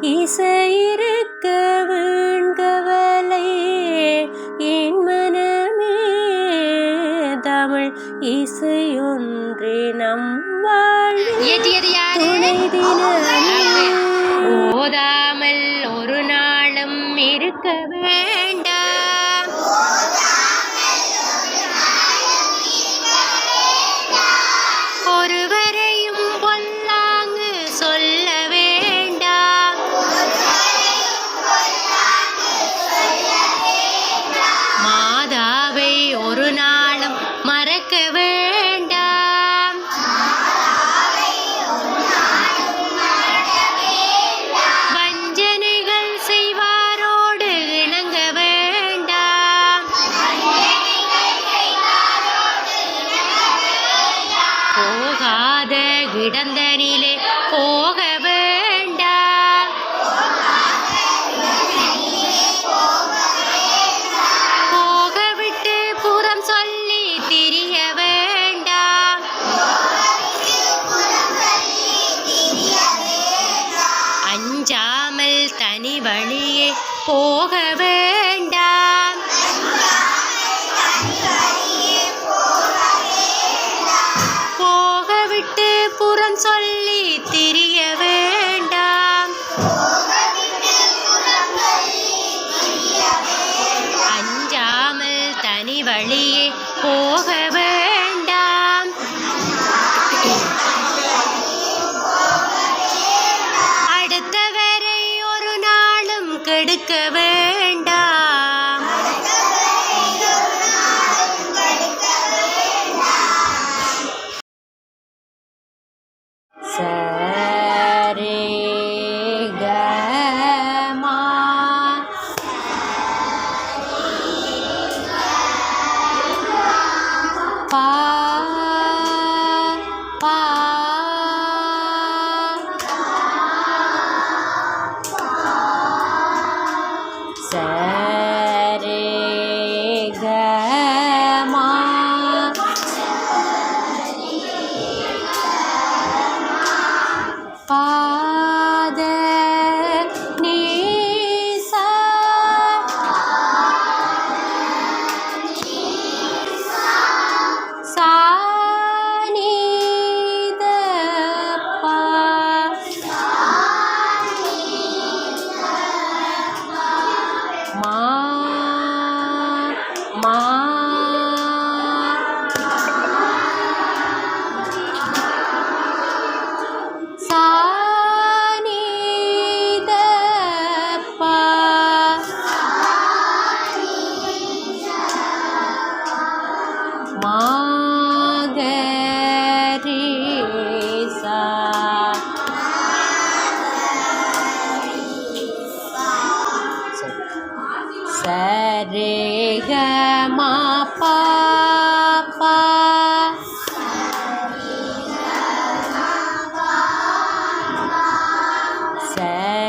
இசை வீண்கவலை என் மனமே தமிழ் இசையொன்றே நம் வாழ்வு ஓதாமல் ஒரு நாளும் இருக்க வேண்டாம் இடந்தனிலே போக வழியே போகவே Bye.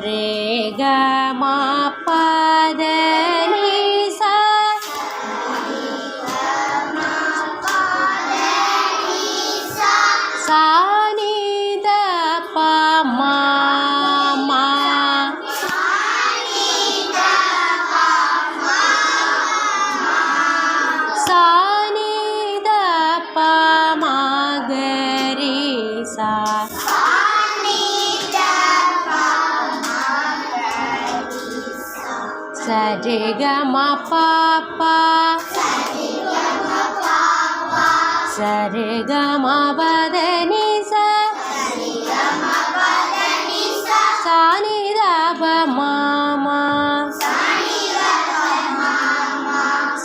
रे गा సరిగమ పాప సరిగమ బదని సాని రబ మామ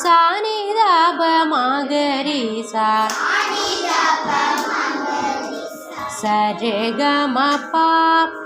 సాని రబ మాగరి సా సరిగమ పాప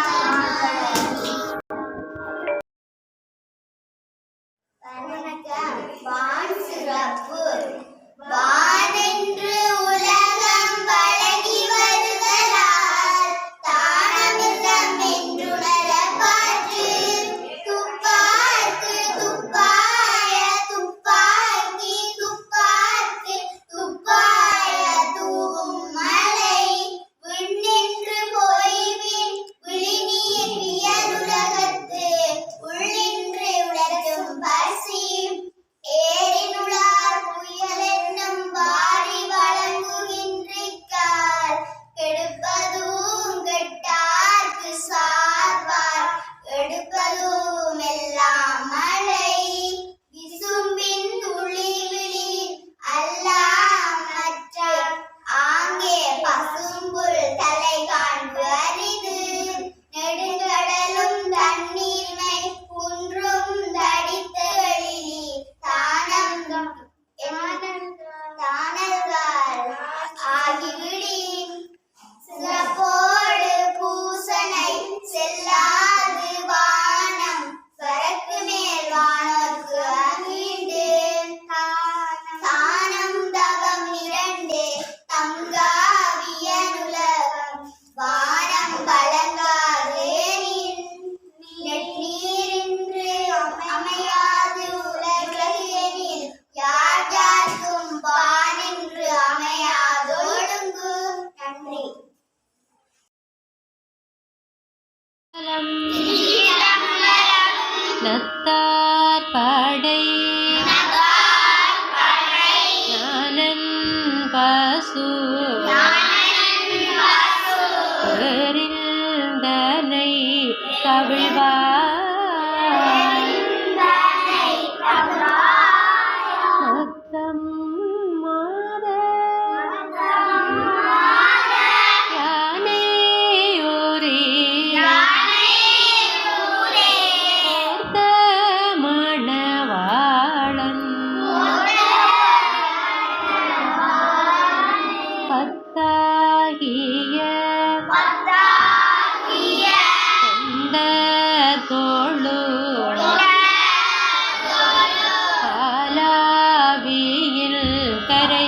ಕರ